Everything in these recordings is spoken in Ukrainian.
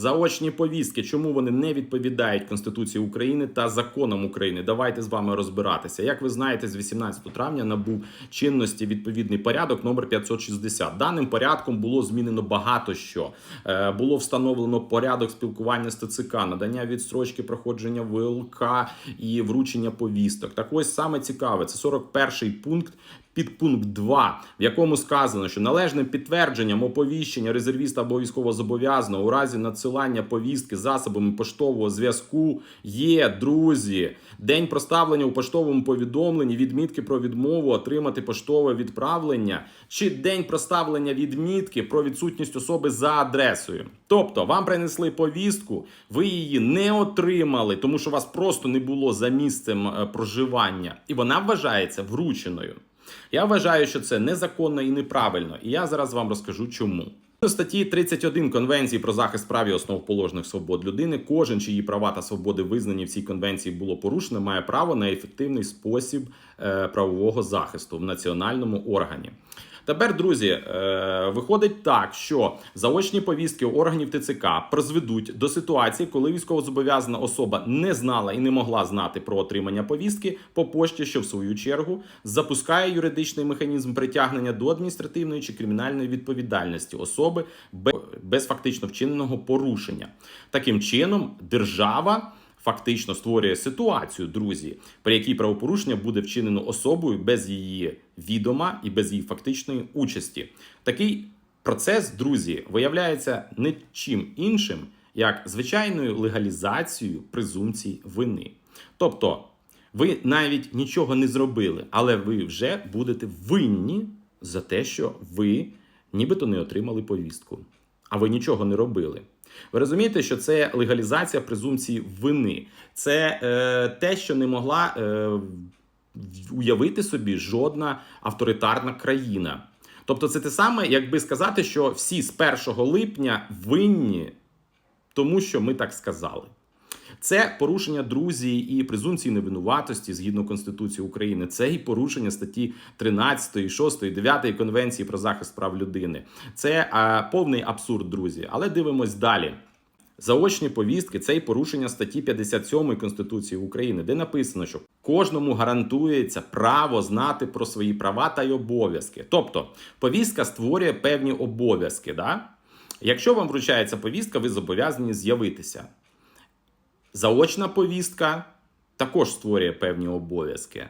Заочні повістки, чому вони не відповідають Конституції України та законам України? Давайте з вами розбиратися. Як ви знаєте, з 18 травня набув чинності відповідний порядок номер 560. Даним порядком було змінено багато що. Е, Було встановлено порядок спілкування з ТЦК, надання відстрочки проходження ВЛК і вручення повісток. Так ось саме цікаве, це 41 пункт. Підпункт 2, в якому сказано, що належним підтвердженням оповіщення резервіста або військовозобов'язаного у разі надсилання повістки засобами поштового зв'язку є друзі. День проставлення у поштовому повідомленні, відмітки про відмову отримати поштове відправлення, чи день проставлення відмітки про відсутність особи за адресою. Тобто вам принесли повістку, ви її не отримали, тому що вас просто не було за місцем е, проживання, і вона вважається врученою. Я вважаю, що це незаконно і неправильно, і я зараз вам розкажу чому. У статті 31 Конвенції про захист прав і основоположних свобод людини, кожен, чиї права та свободи визнані в цій конвенції було порушено, має право на ефективний спосіб е, правового захисту в національному органі. Тепер, друзі, е, виходить так, що заочні повістки органів ТЦК призведуть до ситуації, коли військовозобов'язана особа не знала і не могла знати про отримання повістки по пошті, що в свою чергу запускає юридичний механізм притягнення до адміністративної чи кримінальної відповідальності особи без, без фактично вчиненого порушення. Таким чином, держава. Фактично створює ситуацію, друзі, при якій правопорушення буде вчинено особою без її відома і без її фактичної участі. Такий процес, друзі, виявляється не чим іншим, як звичайною легалізацією презумпції вини. Тобто, ви навіть нічого не зробили, але ви вже будете винні за те, що ви нібито не отримали повістку, а ви нічого не робили. Ви розумієте, що це легалізація презумпції вини, це е, те, що не могла е, уявити собі жодна авторитарна країна. Тобто, це те саме, якби сказати, що всі з 1 липня винні, тому що ми так сказали. Це порушення друзі і презумпції невинуватості згідно Конституції України. Це і порушення статті 13, 6, 9 Конвенції про захист прав людини. Це а, повний абсурд, друзі. Але дивимось далі. Заочні повістки це і порушення статті 57 Конституції України, де написано, що кожному гарантується право знати про свої права та й обов'язки. Тобто, повістка створює певні обов'язки. Да? Якщо вам вручається повістка, ви зобов'язані з'явитися. Заочна повістка також створює певні обов'язки,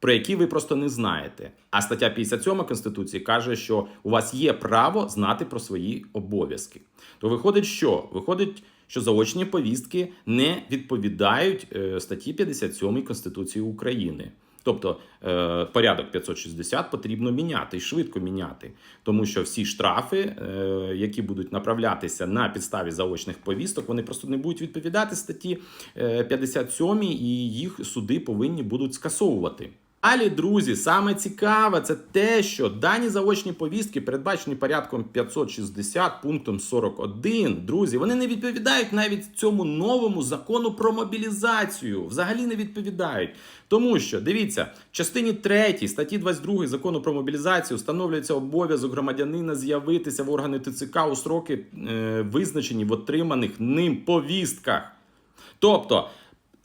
про які ви просто не знаєте. А стаття 57 Конституції каже, що у вас є право знати про свої обов'язки. То виходить, що виходить, що заочні повістки не відповідають е, статті 57 Конституції України. Тобто е, порядок 560 потрібно міняти і швидко міняти, тому що всі штрафи, е, які будуть направлятися на підставі заочних повісток, вони просто не будуть відповідати статті е, 57 і їх суди повинні будуть скасовувати. Далі, друзі, саме цікаве це те, що дані заочні повістки, передбачені порядком 560 пунктом 41, друзі, вони не відповідають навіть цьому новому закону про мобілізацію. Взагалі не відповідають. Тому що дивіться, в частині 3 статті 22 закону про мобілізацію встановлюється обов'язок громадянина з'явитися в органи ТЦК у строки, е, визначені в отриманих ним повістках. Тобто.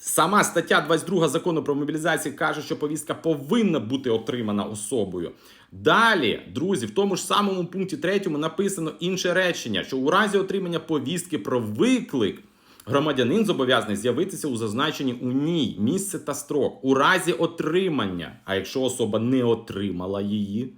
Сама стаття 22 закону про мобілізацію каже, що повістка повинна бути отримана особою. Далі, друзі, в тому ж самому пункті 3 написано інше речення, що у разі отримання повістки про виклик громадянин зобов'язаний з'явитися у зазначенні у ній місце та строк у разі отримання. А якщо особа не отримала її,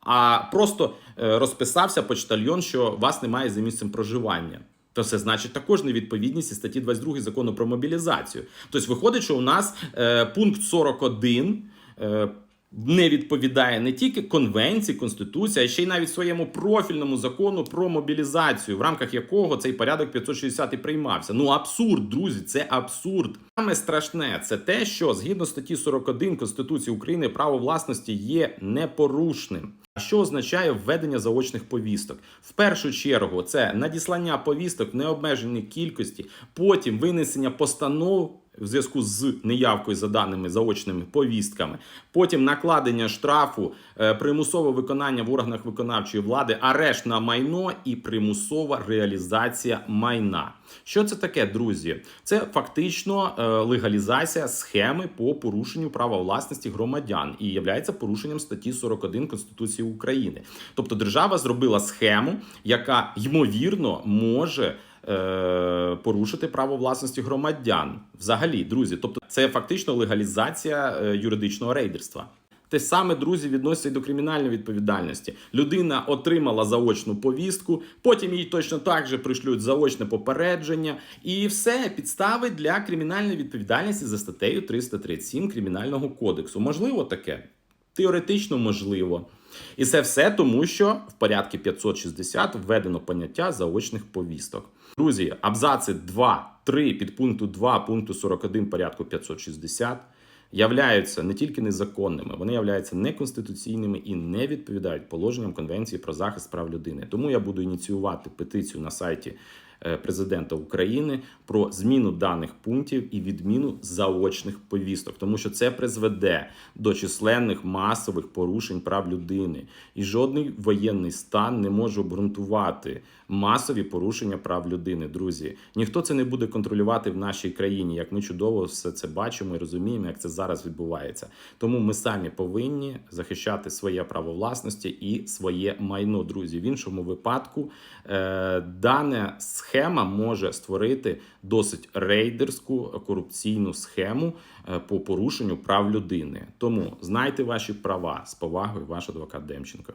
а просто е, розписався почтальйон, що вас немає за місцем проживання. То це значить також невідповідність і статті 22 закону про мобілізацію. Тобто виходить, що у нас е, пункт 41 е, не відповідає не тільки конвенції, конституції, а ще й навіть своєму профільному закону про мобілізацію, в рамках якого цей порядок 560 і приймався. Ну абсурд, друзі, це абсурд. Саме страшне це те, що згідно статті 41 Конституції України право власності є непорушним. А Що означає введення заочних повісток? В першу чергу це надіслання повісток в необмеженій кількості, потім винесення постанов в зв'язку з неявкою за даними заочними повістками, потім накладення штрафу, е, примусове виконання в органах виконавчої влади, арешт на майно і примусова реалізація майна. Що це таке, друзі? Це фактично е, легалізація схеми по порушенню права власності громадян і є порушенням статті 41 Конституції України. Тобто держава зробила схему, яка ймовірно може е, порушити право власності громадян. Взагалі, друзі, тобто це фактично легалізація е, юридичного рейдерства. Те саме, друзі, відноситься і до кримінальної відповідальності. Людина отримала заочну повістку, потім їй точно так же пришлють заочне попередження, і все підстави для кримінальної відповідальності за статтею 337 Кримінального кодексу. Можливо таке? Теоретично можливо. І це все тому, що в порядку 560 введено поняття заочних повісток. Друзі, абзаци 2, 3 підпункту 2 пункту 41 порядку 560 являються не тільки незаконними, вони являються неконституційними і не відповідають положенням Конвенції про захист прав людини. Тому я буду ініціювати петицію на сайті президента України про зміну даних пунктів і відміну заочних повісток, тому що це призведе до численних масових порушень прав людини, і жодний воєнний стан не може обґрунтувати масові порушення прав людини. Друзі, ніхто це не буде контролювати в нашій країні, як ми чудово все це бачимо і розуміємо, як це зараз відбувається. Тому ми самі повинні захищати своє право власності і своє майно. Друзі, в іншому випадку е, дана схема може створити досить рейдерську корупційну схему е, по порушенню прав людини. Тому знайте ваші права з повагою, ваш адвокат Демченко.